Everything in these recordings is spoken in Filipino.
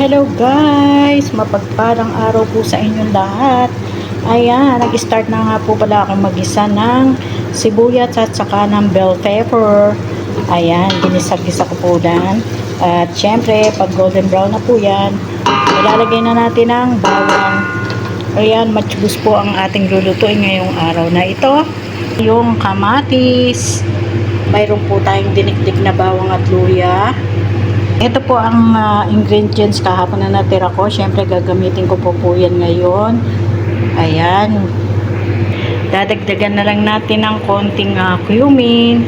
Hello guys! Mapagpalang araw po sa inyong lahat. Ayan, nag-start na nga po pala akong magisa ng sibuyas at saka ng bell pepper. Ayan, ginisag-gisa ko po yan. At syempre, pag golden brown na po yan, ilalagay na natin ang bawang. Ayan, matchbus po ang ating lulutuin ngayong araw na ito. Yung kamatis, mayroon po tayong dinikdik na bawang at luya. Ito po ang ah, ingredients kahapon na natira ko. Siyempre, gagamitin ko po po yan ngayon. Ayan. Dadagdagan na lang natin ng konting ah, cumin,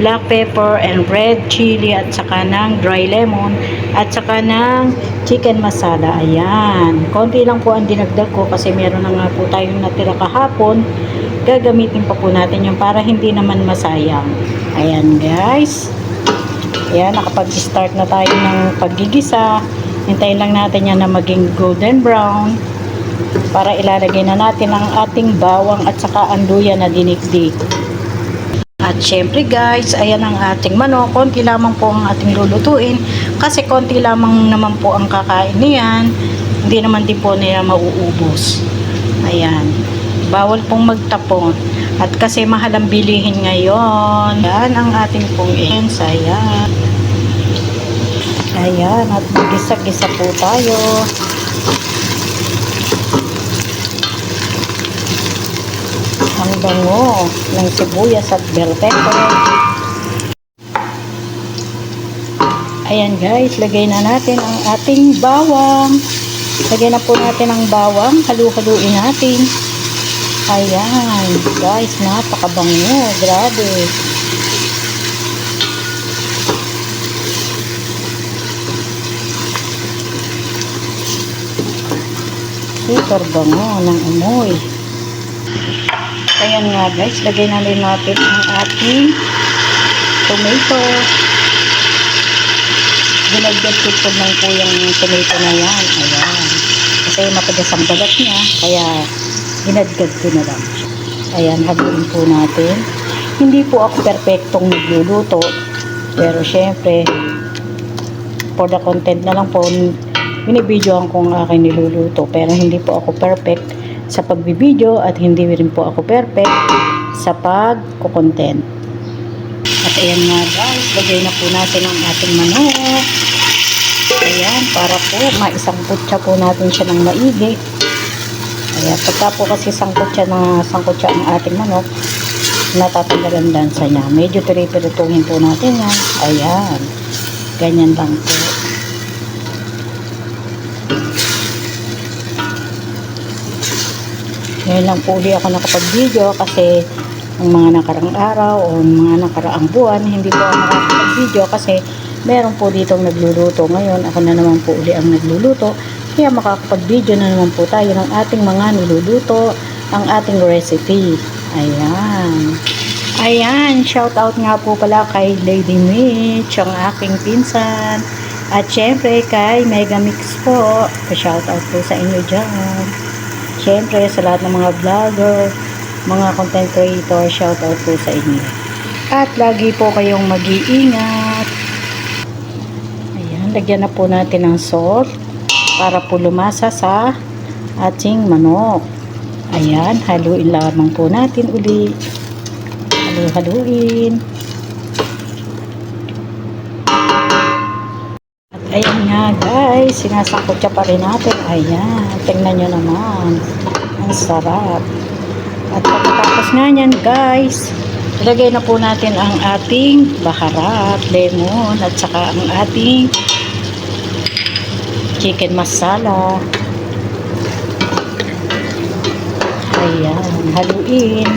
black pepper, and red chili, at saka ng dry lemon, at saka ng chicken masala. Ayan. Konti lang po ang dinagdag ko kasi meron na nga po tayong natira kahapon. Gagamitin pa po natin yung para hindi naman masayang. Ayan guys. Ayan, nakapag-start na tayo ng paggigisa. Hintayin lang natin yan na maging golden brown para ilalagay na natin ang ating bawang at saka ang luya na dinikdik. At syempre guys, ayan ang ating manok. Konti lamang po ang ating lulutuin kasi konti lamang naman po ang kakain niyan. Hindi naman din po nila mauubos. Ayan. Bawal pong magtapon. At kasi mahal ang bilihin ngayon. Yan ang ating pong ends. Ayan. Ayan. At magisa-gisa po tayo. Ang bango ng sibuyas at bell pepper. Ayan guys, lagay na natin ang ating bawang. Lagay na po natin ang bawang. Halu-haluin natin. Ayan, guys, napakabango. Grabe. Super bango ng amoy. Ayan nga guys, lagay na rin natin ang ating tomato. Ginagdag ko lang po yung tomato na yan. Ayan. Kasi matigas ang balat niya, kaya ginadgad ko na lang. Ayan, haluin po natin. Hindi po ako perfectong nagluluto. Pero syempre, for the content na lang po, binibidyoan ko ang aking niluluto. Pero hindi po ako perfect sa pagbibideo at hindi rin po ako perfect sa pagkukontent. At ayan nga guys, lagay na po natin ang ating manok. Ayan, para po maisangkot siya po natin siya ng maigi. Ayan, pagka po kasi sangkot siya na sangkot siya ang ating manok, natatanggalan dansa niya. Medyo piripirituhin po natin yan. Ayan, ganyan lang po. Ngayon lang po uli ako nakapag-video kasi ang mga nakarang araw o mga nakaraang buwan, hindi po ako nakapag-video kasi meron po ditong nagluluto. Ngayon, ako na naman po uli ang nagluluto. Kaya makakapag-video na naman po tayo ng ating mga niluluto, ang ating recipe. Ayan. Ayan, shout out nga po pala kay Lady Mitch, ang aking pinsan. At syempre kay Megamix po. Pa-shout out po sa inyo dyan. Syempre sa lahat ng mga vlogger, mga content creator, shout out po sa inyo. At lagi po kayong mag-iingat. Ayan, lagyan na po natin ng salt para po lumasa sa ating manok. Ayan, haluin lamang po natin uli. Halu-haluin. At ayan nga guys, sinasangkot siya pa rin natin. Ayan, tingnan nyo naman. Ang sarap. At pagkatapos nga yan guys, ilagay na po natin ang ating baharat, lemon, at saka ang ating chicken masala. Ayan, haluin.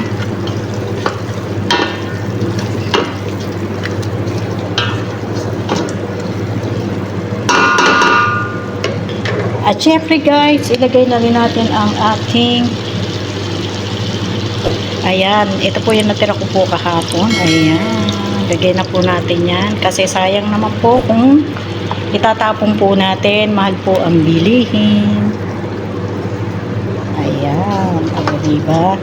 At syempre guys, ilagay na rin natin ang ating Ayan, ito po yung natira ko po kahapon. Ayan, lagay na po natin yan. Kasi sayang naman po kung itatapon po natin. Mahal po ang bilihin. Ayan, ako diba?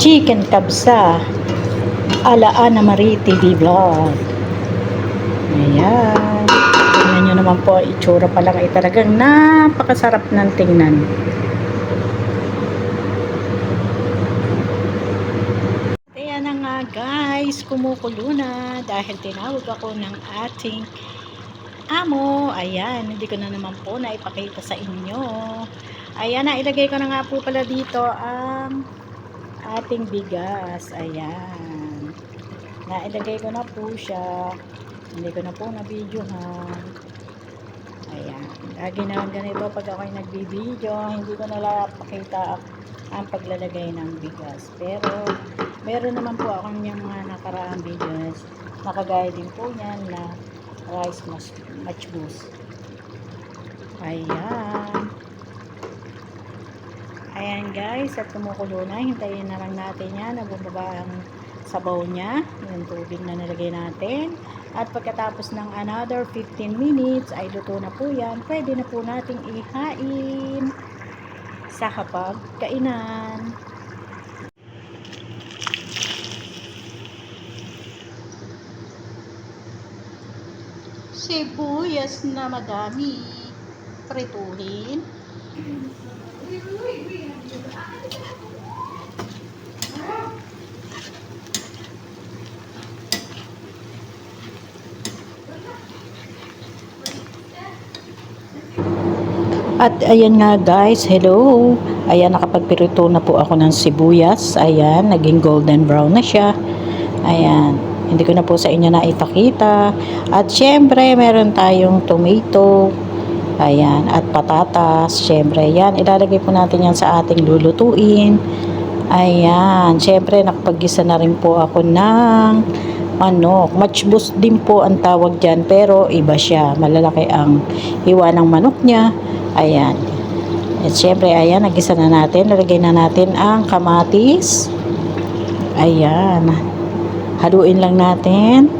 Chicken kabsa. ala Ana Marie TV Vlog. Ayan. Tingnan nyo naman po, itsura pa lang ay talagang napakasarap ng tingnan. Ayan na nga guys, kumukulo na dahil tinawag ako ng ating amo. Ayan, hindi ko na naman po naipakita sa inyo. Ayan na, ilagay ko na nga po pala dito ang ating bigas. Ayan. Nailagay ko na po siya. Hindi ko na po na-videohan. Ayan. Lagi na ganito pag ako'y nagbibideo, hindi ko na pakita ang paglalagay ng bigas. Pero, meron naman po akong yung mga nakaraang videos. Nakagaya din po yan na rice mas match boost. Ayan. Ayan guys, at kumukulo na. Hintayin na lang natin yan na bumaba ang sabaw niya. Yung tubig na nilagay natin. At pagkatapos ng another 15 minutes, ay luto na po yan. Pwede na po nating ihain sa kapag kainan. Sibuyas na madami. Prituhin. At ayan nga guys, hello. Ayan, nakapagpirito na po ako ng sibuyas. Ayan, naging golden brown na siya. Ayan, hindi ko na po sa inyo na ipakita. At syempre, meron tayong tomato. Ayan, at patatas. Syempre, yan, ilalagay po natin yan sa ating lulutuin. Ayan, syempre, nakapagisa na rin po ako ng manok. Matchbus din po ang tawag dyan, pero iba siya. Malalaki ang hiwa ng manok niya. Ayan. At syempre, ayan, nagisa na natin. Lalagay na natin ang kamatis. Ayan. Haluin lang natin.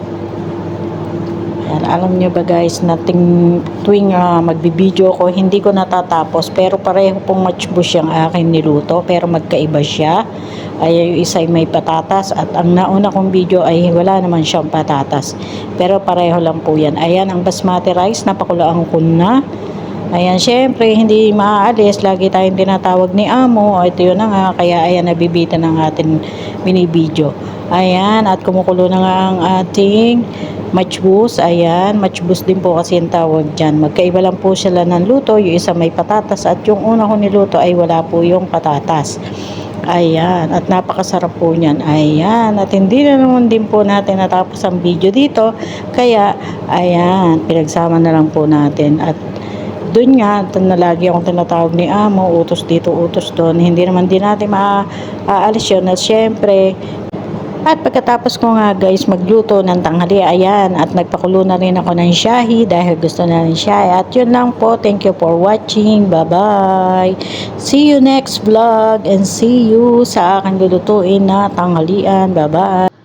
Ayan, alam nyo ba guys, na ting, tuwing uh, magbibideo ko, hindi ko natatapos. Pero pareho pong matchbush yung akin niluto. Pero magkaiba siya. Ay, yung isa ay may patatas. At ang nauna kong video ay wala naman siyang patatas. Pero pareho lang po yan. Ayan, ang basmati rice, napakulaan ko na. Ayan, syempre, hindi maaalis. Lagi tayong tinatawag ni Amo. Ito yun na nga. Kaya, ayan, nabibitan ng ating binibideo. Ayan, at kumukulo na nga ang ating matchbus. Ayan, matchbus din po kasi yung tawag dyan. Magkaiba lang po sila ng luto. Yung isa may patatas at yung una ko niluto ay wala po yung patatas. Ayan, at napakasarap po niyan. Ayan, at hindi na naman din po natin natapos ang video dito. Kaya, ayan, pinagsama na lang po natin. At doon nga, na lagi akong tinatawag ni Amo, utos dito, utos doon. Hindi naman din natin maaalis yun. At syempre, at pagkatapos ko nga guys magluto ng tanghali, ayan, at nagpakulo na rin ako ng shahi dahil gusto na rin siya. At yun lang po, thank you for watching, bye-bye. See you next vlog and see you sa aking lulutuin na tanghalian, bye-bye.